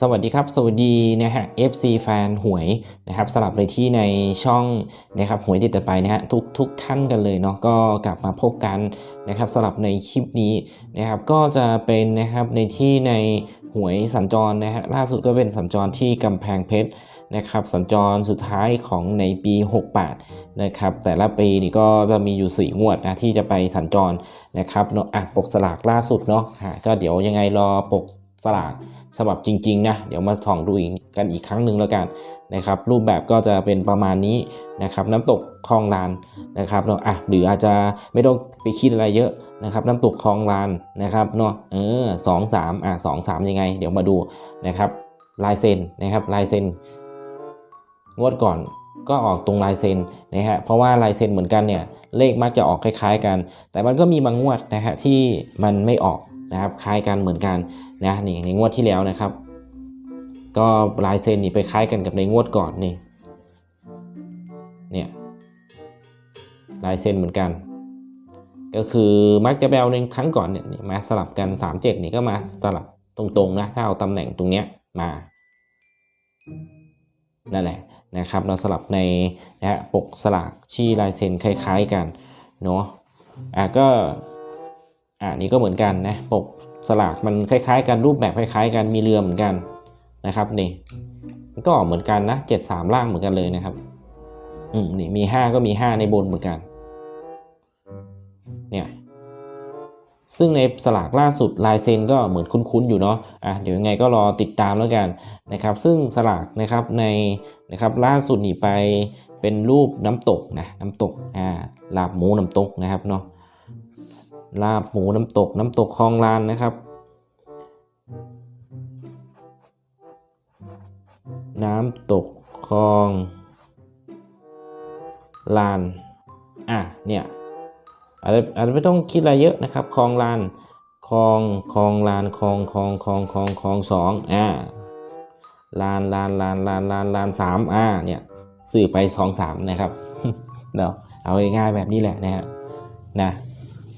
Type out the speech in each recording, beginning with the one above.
สวัสดีครับ สวัสดีนะฮะ FC แฟนหวยนะครับสลับเลยที่ในช่องนะครับหวยติดต่อไปนะฮะทุกทุกท่านกันเลยเนาะก็กลับมาพบกันนะครับสลับในคลิปนี้นะครับก็จะเป็นนะครับในที่ในหวยสัญจรนะฮะล่าสุดก็เป็นสัญจรที่กำแพงเพชรนะครับสัญจรสุดท้ายของในปี 68นะครับแต่ละปีนี่ก็จะมีอยู่ 4 งวดนะที่จะไปสัญจรนะครับเนาะอะปกสลากล่าสุดเนาะอะก็เดี๋ยวยังไงรอปก สลากฉบับจริงๆนะเดี๋ยวมาส่องดูอีกกันอีกครั้งหนึ่งแล้วกันนะครับรูปแบบก็จะเป็นประมาณนี้นะครับน้ำตกคลองลานนะครับเนาะอะหรืออาจจะไม่ต้องไปคิดอะไรเยอะนะครับน้ำตกคลองลานนะครับเนาะเออสองสามอะสองสามยังไง เดี๋ยวมาดูนะครับลายเซ็นนะครับลายเซ็นงวดก่อนก็ออกตรงลายเซ็นนะฮะเพราะว่าลายเซ็นเหมือนกันเนี่ยเลขมักจะออกคล้าย ๆ กัน แต่มันก็มีบางงวดนะฮะที่มันไม่ออก นะครับคล้ายกันเหมือนกันนะนี่ในงวดที่แล้วนะครับ ก็ลายเซ็นนี่ไปคล้ายกันกับในงวดก่อนนี่เนี่ยลายเซ็นเหมือนกัน ก็คือมักจะแบลในครั้งก่อนเนี่ยมาสลับกัน 3 7 นี่ก็มาสลับตรงๆนะถ้าเอาตำแหน่งตรงเนี้ยมานั่นแหละนะครับเราสลับในนะฮะปกสลากที่ลายเซ็นคล้าย ๆกันเนาะอะก็ อะนี่ก็เหมือนกันนะปกสลากมันคล้ายๆกันรูปแบบคล้ายๆกันมีเรือเหมือนกันนะครับนี่มันก็ออกเหมือนกันนะเจ็ดสามล่างเหมือนกันเลยนะครับอืมนี่มีห้าก็มีห้าในบนเหมือนกันเนี่ยซึ่งในสลากล่าสุดลายเซ็นก็เหมือนคุ้นๆอยู่เนาะอะเดี๋ยวยังไงก็รอติดตามแล้วกันนะครับ ซึ่งสลากนะครับในนะครับล่าสุดนี่ไปเป็นรูปน้ำตกนะน้ำตกอ่าลาบหมูน้ำตกนะครับเนาะ ลาบหมูน้ำตกน้ำตกคลองลานนะครับ น้ำตกคลองลาน อะ เนี่ยอาจจะอาจจะไม่ต้องคิดอะไรเยอะนะครับ คลองลาน คลอง คลองลาน คลอง คลอง คลอง คลอง คลองสองอ่า ลาน ลาน ลาน ลาน ลาน ลานสามอ่า เนี่ยสื่อไปสองสามนะครับ เนาะ เอาง่ายๆแบบนี้แหละนะฮะ นะ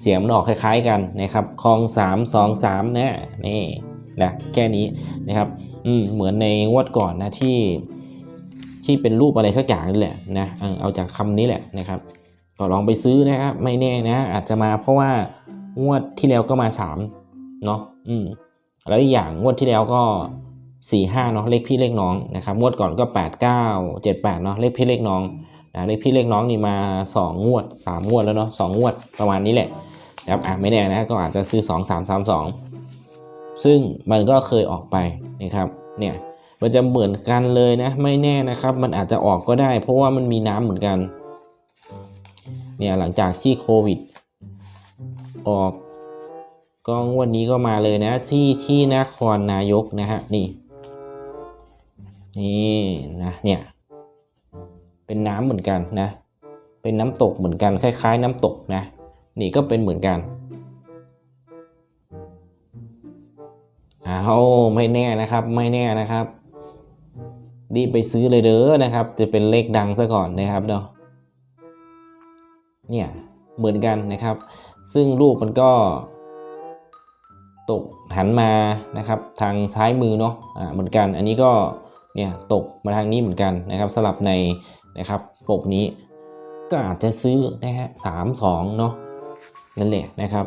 เสียงมันออกคล้าย ๆกันนะครับคลองสามสองสามนะนี่นะแค่นี้นะครับอืมเหมือนในงวดก่อนนะที่ที่เป็นรูปอะไรสักอย่างนี่แหละนะเอาจากคำนี้แหละนะครับก็ลองไปซื้อนะครับไม่แน่นะ อาจจะมาเพราะว่างวดที่แล้วก็มาสามเนาะอืมแล้วอีกอย่างงวดที่แล้วก็สี่ห้าเนาะเลขพี่เลขน้องนะครับงวดก่อนก็แปดเก้าเจ็ดแปดเนาะเลขพี่เลขน้องนะเลขพี่เลขน้องนี่มาสองงวดสามงวดแล้วเนาะสองงวดประมาณนี้แหละ นะครับอะไม่แน่นะก็อาจจะซื้อ 2 3 3 2 ซึ่งมันก็เคยออกไปนะครับเนี่ยมันจะเหมือนกันเลยนะไม่แน่นะครับ มันอาจจะออกก็ได้ เพราะว่ามันมีน้ำเหมือนกันเนี่ยหลังจากที่โควิด ออกก็งวันนี้ก็มาเลยนะที่ที่นครนายกนะฮะนี่นี่นะเนี่ยเป็นน้ำเหมือนกันนะ เป็นน้ำตกเหมือนกันคล้าย ๆ น้ำตกนะ นี่ก็เป็นเหมือนกันเอาไม่แน่นะครับไม่แน่นะครับรีบไปซื้อเลยเด้อนะครับ จะเป็นเลขดังซะก่อนนะครับเนาะเนี่ยเหมือนกันนะครับ ซึ่งรูปมันก็ตกหันมานะครับ ทางซ้ายมือเนาะอ่าเหมือนกัน อันนี้ก็เนี่ยตกมาทางนี้เหมือนกันนะครับ สลับในนะครับปกนี้ ก็อาจจะซื้อนะฮะสามสองเนาะ นั่นแหละนะครับ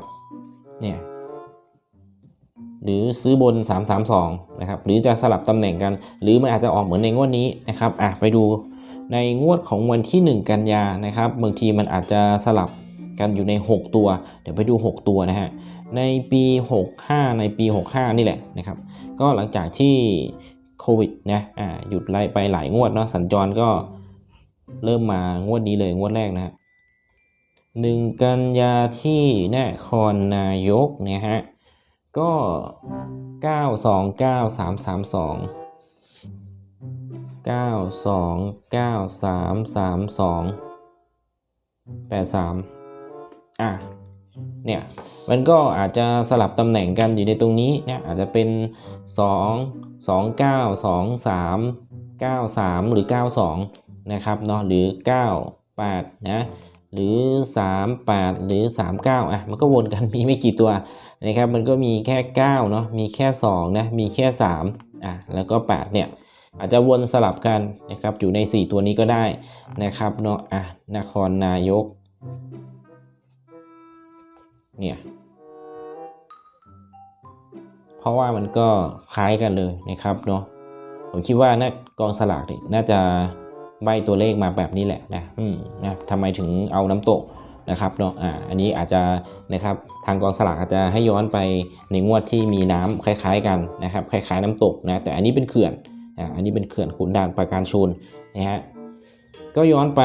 เนี่ย หรือซื้อบน 3 3 2 นะครับ หรือจะสลับตำแหน่งกัน หรือมันอาจจะออกเหมือนในงวดนี้นะครับ อะ ไปดูในงวดของวันที่ 1 กันยานะครับ บางทีมันอาจจะสลับกันอยู่ใน 6 ตัว เดี๋ยวไปดู 6 ตัวนะฮะ ในปี 65 ในปี 65 นี่แหละนะครับ ก็หลังจากที่โควิดนะ อ่า หยุดไล่ไปหลายงวดเนาะ สัญจรก็เริ่มมางวดนี้เลยงวดแรกนะฮะ หนึ่งกันยาที่นครนายกนะฮะ ก็เก้าสองเก้าสามสามสองเก้าสองเก้าสามสามสองแปดสามอะ เนี่ย มันก็อาจจะสลับตำแหน่งกันอยู่ในตรงนี้เนี่ยอาจจะเป็นสองสองเก้าสองสามเก้าสามหรือเก้าสองนะครับเนาะหรือ8นะ หรือ 38 หรือ 39 อะ มันก็วนกันมีไม่กี่ตัวนะครับ มันก็มีแค่ 9 เนาะมีแค่ 2 นะ มีแค่ 3 อะ แล้วก็ 8 เนี่ย อาจจะวนสลับกันนะครับ อยู่ใน 4 ตัวนี้ก็ได้นะครับเนาะ อะ นครนายก เนี่ย เพราะว่ามันก็คล้ายกันเลยนะครับเนาะ ผมคิดว่าน่ากองสลากนี่น่าจะ ใบตัวเลขมาแบบนี้แหละนะอืมนะทำไมถึงเอาน้ำตกนะครับเนาะอ่าอันนี้อาจจะนะครับทางกองสลากอาจจะให้ย้อนไปในงวดที่มีน้ำคล้าย ๆ กันนะครับคล้าย ๆน้ำตกนะแต่อันนี้เป็นเขื่อนอ่าอันนี้เป็นเขื่อนขุนด่านปราการชนนะฮะก็ย้อนไป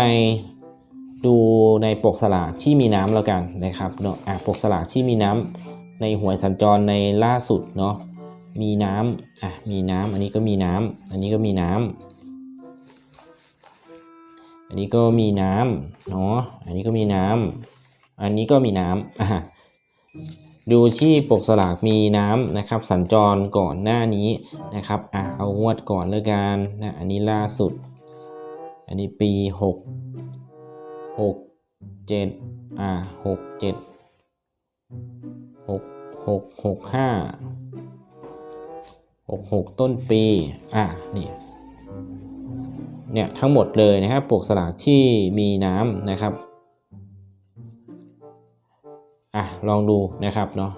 ดูในปกสลากที่มีน้ำแล้วกันนะครับเนาะอะปกสลากที่มีน้ำในหวยสัญจรในล่าสุดเนาะมีน้ำอะมีน้ำอันนี้ก็มีน้ำอันนี้ก็มีน้ำ อันนี้ก็มีน้ำเนาะ อันนี้ก็มีน้ำ อันนี้ก็มีน้ำอะดูที่ปกสลากมีน้ำนะครับ สัญจรก่อนหน้านี้นะครับอะเอางวดก่อนเลยกันนะอันนี้ล่าสุด อันนี้ปีหกหกเจ็ดอะหกเจ็ดหกหกหกห้าหกหกต้นปี อะนี่ เนี่ยทั้งหมดเลยนะครับปกสลากที่มีน้ำนะครับอะลองดูนะครับเนาะ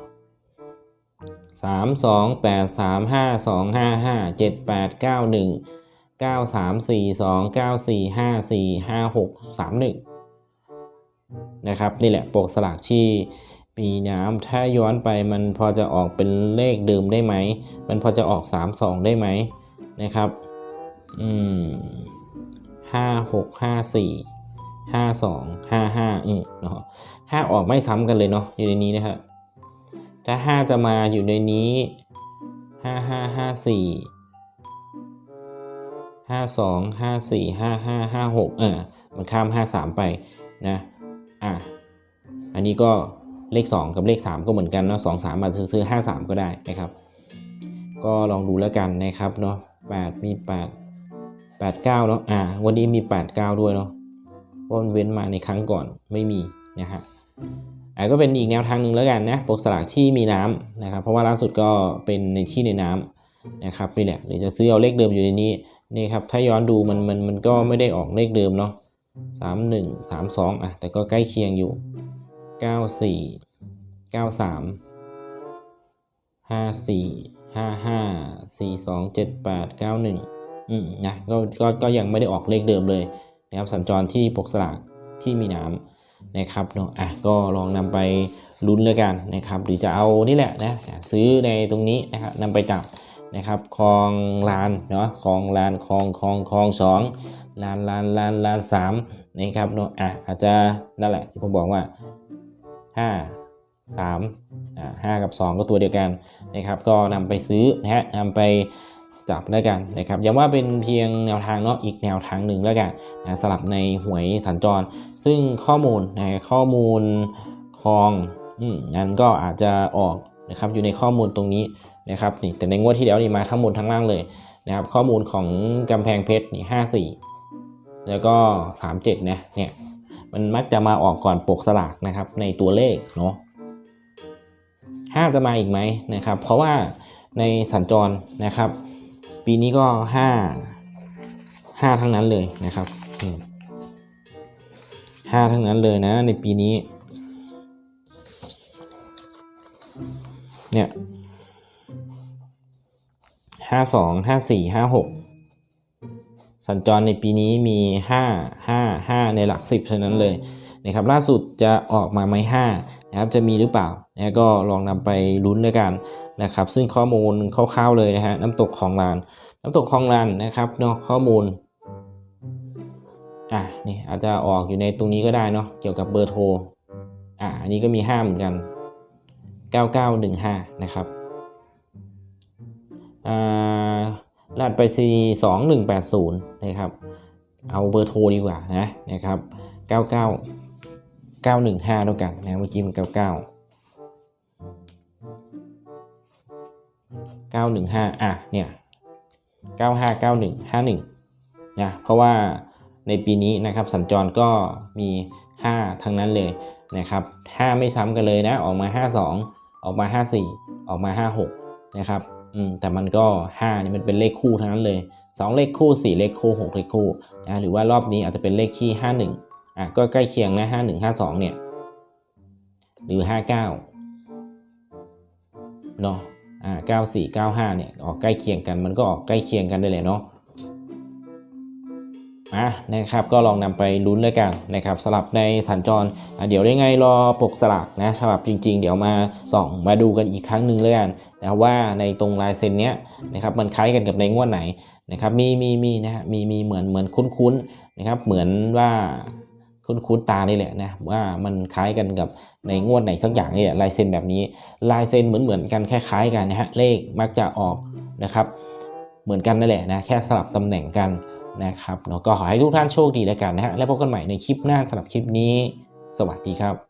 สามสองแปดสามห้าสองห้าห้าเจ็ดแปดเก้าหนึ่งเก้าสามสี่สองเก้าสี่ห้าสี่ห้าหกสามหนึ่งนะครับนี่แหละปกสลากที่มีน้ำถ้าย้อนไปมันพอจะออกเป็นเลขเดิมได้ไหม มันพอจะออกสามสองได้ไหมนะครับ อืม ห้าหกห้าสี่ห้าสองห้าห้าอืมเนาะห้าออกไม่ซ้ำกันเลยเนาะอยู่ในนี้นะครับถ้าห้าจะมาอยู่ในนี้ห้าห้าห้าสี่ห้าสองห้าสี่ห้าห้าห้าหกเออมันข้ามห้าสามไปนะอะอันนี้ก็เลขสองกับเลขสามก็เหมือนกันเนาะสองสามมาจจะซื้อห้าสามก็ได้นะครับ ก็ลองดูแล้วกันนะครับเนาะแปดมีแปดแปดเก้าเนาะอ่า วันนี้มีแปดเก้าด้วยเนาะเพราะมันเว้นมาในครั้งก่อนไม่มีนะฮะอ่าก็เป็นอีกแนวทางหนึ่งแล้วกันนะปกสลากที่มีน้ำนะครับ เพราะว่าล่าสุดก็เป็นในที่ในน้ำนะครับนี่แหละหรือจะซื้อเอาเลขเดิมอยู่ในนี้นี่ครับถ้าย้อนดูมันมันมันก็ไม่ได้ออกเลขเดิมเนาะสามหนึ่งสามสองอะแต่ก็ใกล้เคียงอยู่เก้าสี่เก้าสามห้าสี่ห้าห้าสี่สองเจ็ดแปดเก้าหนึ่ง อืมนะก็ก็ก็ยังไม่ได้ออกเลขเดิมเลยนะครับสัญจรที่ปกสลากที่มีน้ำนะครับเนาะอะก็ลองนำไปลุ้นเลยกันนะครับหรือจะเอานี่แหละนะซื้อในตรงนี้นะครับนำไปจับนะครับคลองลานเนาะคลองลานคลองคลองคลองสองลานลานลานลานสามนะครับเนาะอะอาจจะนั่นแหละที่ผมบอกว่าห้าสามอ่าห้ากับสองก็ตัวเดียวกันนะครับ ก็นำไปซื้อนะฮะนำไป จับแล้วกันนะครับย้ำว่าเป็นเพียงแนวทางเนาะอีกแนวทางหนึ่งแล้วกันนะสลับในหวยสัญจร ซึ่งข้อมูลนะข้อมูลคลองอืมนั้นก็อาจจะออกนะครับอยู่ในข้อมูลตรงนี้นะครับนี่แต่ในงวดที่แล้วนี่มาทั้งหมดทั้งล่างเลยนะครับข้อมูลของกำแพงเพชรนี่ห้าสี่แล้วก็สามเจ็ดนะเนี่ยมันมักจะมาออกก่อนปกสลากนะครับในตัวเลขเนาะห้าจะมาอีกไหมนะครับ เพราะว่าในสัญจรนะครับ ปีนี้ก็ห้าห้าทั้งนั้นเลยนะครับห้าทั้งนั้นเลยนะ ในปีนี้ เนี่ยห้าสองห้าสี่ห้าหกสัญจรในปีนี้มีห้าห้าห้าในหลักสิบเท่านั้นเลยนะครับล่าสุดจะออกมาไหมห้านะครับจะมีหรือเปล่านะก็ลองนำไปลุ้นด้วยกัน นะครับ ซึ่งข้อมูลคร่าวๆเลยนะฮะน้ำตกของลาน น้ำตกคลองลานนะครับเนาะข้อมูลอะนี่อาจจะออกอยู่ในตรงนี้ก็ได้เนาะเกี่ยวกับเบอร์โทรอะอันนี้ก็มีห้าเหมือนกัน 9915 นะครับอ่าลาดไปซีสองหนึ่งแปดศูนย์นะครับ เอาเบอร์โทรดีกว่านะนะครับ 99 915แล้วกันนะเมื่อกี้มัน99 915 อะเนี่ย 959151นะเพราะว่าในปีนี้นะครับสัญจรก็มี 5 ทั้งนั้นเลยนะครับ5ไม่ซ้ำกันเลยนะออกมา 52 ออกมา 54 ออกมา 56 นะครับอืมแต่มันก็ 5 นี่มันเป็นเลขคู่ทั้งนั้นเลย 2 เลขคู่ 4 เลขคู่ 6 เลขคู่นะหรือว่ารอบนี้อาจจะเป็นเลขที่ 51 อะก็ใกล้เคียงนะ 51 52 เนี่ย หรือ 59เนาะ อ่า94 95เนี่ยออกใกล้เคียงกันมันก็ออกใกล้เคียงกันได้เลยเนาะอะนะครับก็ลองนำไปลุ้นด้วยกันนะครับสลับในสัญจรอะเดี๋ยวได้ไงรอปกสลักนะฉบับจริง ๆ เดี๋ยวมาส่องมาดูกันอีกครั้งหนึ่งเลยกันนะว่าในตรงลายเซ็นเนี้ยนะครับมันคล้ายกันกับในงวดไหนนะครับมีมีมีนะฮะมีมีเหมือนเหมือนคุ้นๆนะครับเหมือนว่า คุ้นๆตานี่แหละนะว่ามันคล้ายกันกับในงวดไหนสักอย่างนี่แหละลายเซ็นแบบนี้ลายเซ็นเหมือนเหมือนๆกันคล้ายๆกันนะฮะเลขมักจะออกนะครับ เหมือนกันนั่นแหละนะแค่สลับตำแหน่งกันนะครับแล้วก็ขอให้ทุกท่านโชคดีแล้วกันนะฮะแล้วพบกันใหม่ในคลิปหน้าสำหรับคลิปนี้ สวัสดีครับ